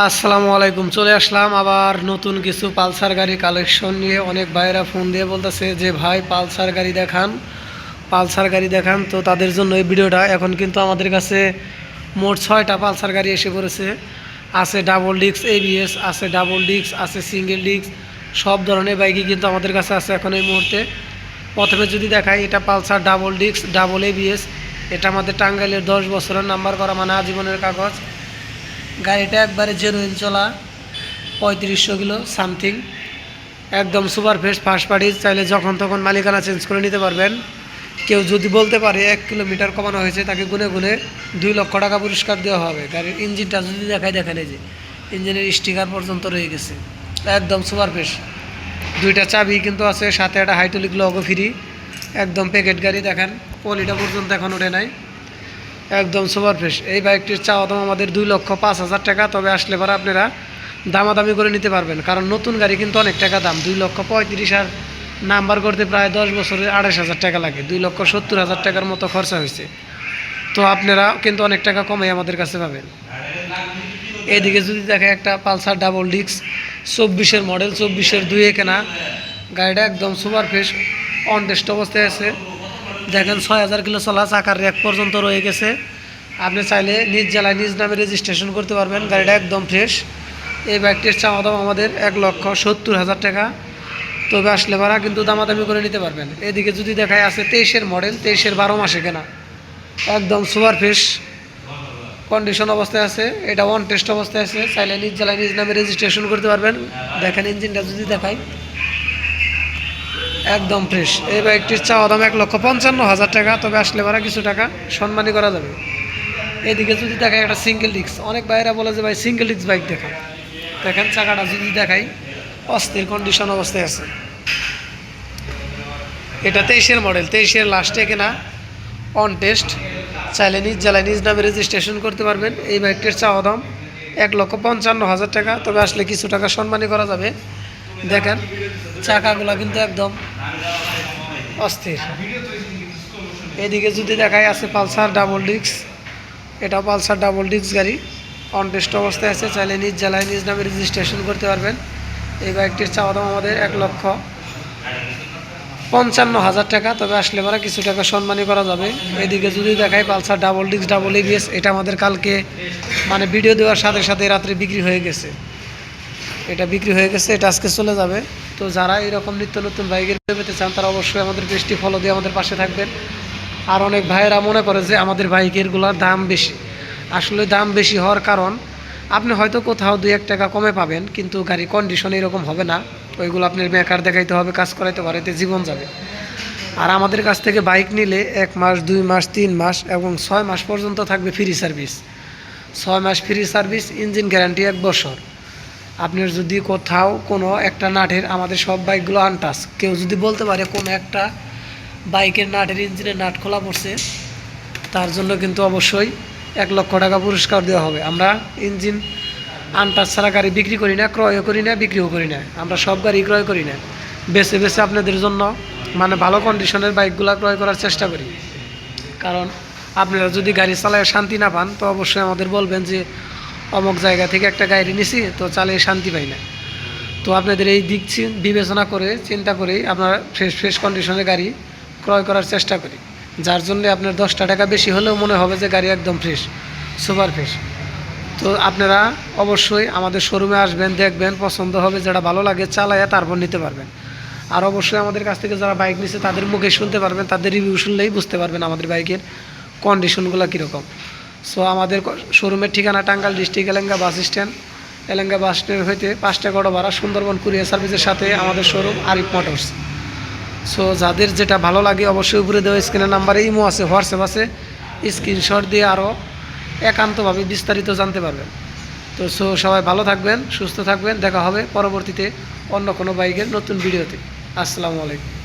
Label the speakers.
Speaker 1: আসসালামু আলাইকুম, চলে আসলাম আবার নতুন কিছু পালসার গাড়ি কালেকশন নিয়ে। অনেক ভাইয়েরা ফোন দিয়ে বলতেছে যে, ভাই, পালসার গাড়ি দেখান, পালসার গাড়ি দেখান। তো তাদের জন্য এই ভিডিওটা এখন কিন্তু আমাদের কাছে মোট ছয়টা পালসার গাড়ি এসে পড়েছে। আছে ডাবল ডিস্ক এবিএস আছে ডাবল ডিস্ক আছে সিঙ্গেল ডিস্ক সব ধরনের বাইকই কিন্তু আমাদের কাছে আছে এখন এই মুহূর্তে। প্রথমে যদি দেখাই, এটা Pulsar double disc double ABS এটা আমাদের টাঙ্গাইলের দশ বছরের নাম্বার করা মানে আজীবনের কাগজ। গাড়িটা একবারে জেনুইন চলা, পঁয়ত্রিশশো কিলো সামথিং একদম সুপার ফ্রেশ ফার্স্ট পার্টি চাইলে যখন তখন মালিকানা চেঞ্জ করে নিতে পারবেন। কেউ যদি বলতে পারে এক কিলোমিটার কমানো হয়েছে, তাকে গুনে গুনে দুই লক্ষ টাকা পুরস্কার দেওয়া হবে। গাড়ির ইঞ্জিনটা যদি দেখায়, দেখেন এই যে, ইঞ্জিনের স্টিকার পর্যন্ত রয়ে গেছে। একদম সুপার ফ্রেশ দুইটা চাবি কিন্তু আছে, সাথে একটা হাইড্রোলিক লগও ফ্রি একদম প্যাকেট গাড়ি, দেখেন পলিটা পর্যন্ত এখন ওঠে নাই। একদম সুপার ফ্রেশ। এই বাইকটির চাওয়া দাম আমাদের দুই লক্ষ পাঁচ হাজার টাকা, তবে আসলে পরে আপনারা দামাদামি করে নিতে পারবেন, কারণ নতুন গাড়ি কিন্তু অনেক টাকা দাম। দুই লক্ষ পঁয়ত্রিশ আর নাম্বার করতে প্রায় দশ বছরের আড়াইশ হাজার টাকা লাগে, দুই লক্ষ সত্তর হাজার টাকার মতো খরচা হয়েছে। তো আপনারা কিন্তু অনেক টাকা কমে আমাদের কাছে পাবেন। এদিকে যদি দেখে একটা পালসার ডাবল ডিস্ক, চব্বিশের মডেল, চব্বিশের দুয়ে কেনা গাড়িটা একদম সুপার ফ্রেশ অন টেস্ট অবস্থায় আছে। দেখেন ছয় হাজার কিলো চলা চাকার র্যাক পর্যন্ত রয়ে গেছে। আপনি চাইলে নিজ জেলায় নিজ নামে রেজিস্ট্রেশন করতে পারবেন, গাড়িটা একদম ফ্রেশ এই বাইকটির চাওয়া দাম আমাদের এক লক্ষ সত্তর হাজার টাকা। তবে আসলে ভাড়া কিন্তু দামাদামি করে নিতে পারবেন। এদিকে যদি দেখায় আছে তেইশের মডেল তেইশের বারো মাসে কেনা। একদম সুপার ফ্রেশ কন্ডিশন অবস্থায় আছে, এটা ওয়ান টেস্ট অবস্থায় আছে। চাইলে নিজ জেলায় নিজ নামে রেজিস্ট্রেশন করতে পারবেন। দেখেন ইঞ্জিনটা যদি দেখাই একদম ফ্রেশ এই বাইকটির চাওয়া দাম এক লক্ষ পঞ্চান্ন হাজার টাকা, তবে আসলে ভাড়া কিছু টাকা সম্মানী করা যাবে। এদিকে যদি দেখাই একটা সিঙ্গেল ডিস্ক অনেক বাইরা বলে যে, ভাই সিঙ্গেল ডিস্ক বাইক দেখান। দেখেন চাকাটা যদি দেখাই, অস্থির কন্ডিশন অবস্থায় আছে। এটা তেইশের মডেল তেইশের লাস্টে কেনা অন টেস্ট চাইলে নিজ জেলায় নিজ নামে রেজিস্ট্রেশন করতে পারবেন। এই বাইকটির চাওয়া দাম এক লক্ষ পঞ্চান্ন হাজার টাকা, তবে আসলে কিছু টাকা সম্মানী করা যাবে। দেখেন, চাকাগুলো কিন্তু একদম অস্থির। এদিকে যদি দেখায় আছে পালসার ডাবল ডিস্ক এটা পালসার ডাবল ডিস্ক গাড়ি। অন টেস্ট অবস্থায় আছে, চাইলে নিজ জেলায় নিজ নামে রেজিস্ট্রেশন করতে পারবেন। এই বাইকটির চাওয়া দাম আমাদের এক লক্ষ পঞ্চান্ন হাজার টাকা, তবে আসলে পরে কিছু টাকা সম্মানী করা যাবে। এদিকে যদি দেখায় Pulsar double disc, double ABS এটা আমাদের কালকে মানে ভিডিও দেওয়ার সাথে সাথে রাত্রে বিক্রি হয়ে গেছে। এটা বিক্রি হয়ে গেছে, এটা আজকে চলে যাবে। তো যারা এরকম নিত্য নতুন বাইকের পেতে চান, তারা অবশ্যই আমাদের পেজটি ফলো দিয়ে আমাদের পাশে থাকবেন। আর অনেক ভাইয়েরা মনে করে যে আমাদের বাইকেরগুলোর দাম বেশি। আসলে দাম বেশি হওয়ার কারণ, আপনি হয়তো কোথাও দুই এক টাকা কমে পাবেন, কিন্তু গাড়ি কন্ডিশন এরকম হবে না। ওইগুলো আপনার মেকার দেখাইতে হবে, কাজ করাইতে পারে, এতে জীবন যাবে। আর আমাদের কাছ থেকে বাইক নিলে এক মাস, দুই মাস, তিন মাস এবং ছয় মাস পর্যন্ত থাকবে ফ্রি সার্ভিস ছয় মাস ফ্রি সার্ভিস ইঞ্জিন গ্যারান্টি এক বছর। আপনার যদি কোথাও কোনো একটা নাটের আমাদের সব বাইকগুলো আনটাস কেউ যদি বলতে পারে কোনো একটা বাইকের নাটের ইঞ্জিনের নাট খোলা পড়ছে, তার জন্য কিন্তু অবশ্যই এক লক্ষ টাকা পুরস্কার দেওয়া হবে। আমরা ইঞ্জিন আনটাস ছাড়া গাড়ি বিক্রি করি না, ক্রয়ও করি না, বিক্রিও করি না। আমরা সব গাড়ি ক্রয় করি না। বেছে বেছে আপনাদের জন্য মানে ভালো কন্ডিশনের বাইকগুলো ক্রয় করার চেষ্টা করি। কারণ আপনারা যদি গাড়ি চালায় শান্তি না পান, তো অবশ্যই আমাদের বলবেন যে অমুক জায়গা থেকে একটা গাড়ি নিছি, তো চালিয়ে শান্তি পাই না। তো আপনাদের এই দিক বিবেচনা করে, চিন্তা করেই আপনারা ফ্রেশ ফ্রেশ কন্ডিশনের গাড়ি ক্রয় করার চেষ্টা করি। যার জন্য আপনার দশটা টাকা বেশি হলেও মনে হবে যে গাড়ি একদম ফ্রেশ, সুপার ফ্রেশ। তো আপনারা অবশ্যই আমাদের শোরুমে আসবেন, দেখবেন, পছন্দ হবে, যেটা ভালো লাগে চালাইয়া তারপর নিতে পারবেন। আর অবশ্যই আমাদের কাছ থেকে যারা বাইক নিচ্ছে তাদের মুখে শুনতে পারবেন, তাদের রিভিউ শুনলেই বুঝতে পারবেন আমাদের বাইকের কন্ডিশনগুলো কীরকম। সো আমাদের শোরুমের ঠিকানা Tangail district Elenga bus stand Elenga bus stand হইতে পাঁচটা গড় ভাড়া সুন্দরবন কুরিয়ার সার্ভিসের সাথে আমাদের শোরুম আরিফ মোটরস সো যাদের যেটা ভালো লাগে অবশ্যই উপরে দেওয়া স্ক্রিনের নাম্বারে ইমো আছে, হোয়াটসঅ্যাপ আছে। স্ক্রিনশট দিয়ে আরও একান্তভাবে বিস্তারিত জানতে পারবেন। তো সো সবাই ভালো থাকবেন, সুস্থ থাকবেন। দেখা হবে পরবর্তীতে অন্য কোনো বাইকের নতুন ভিডিওতে আসসালামু আলাইকুম।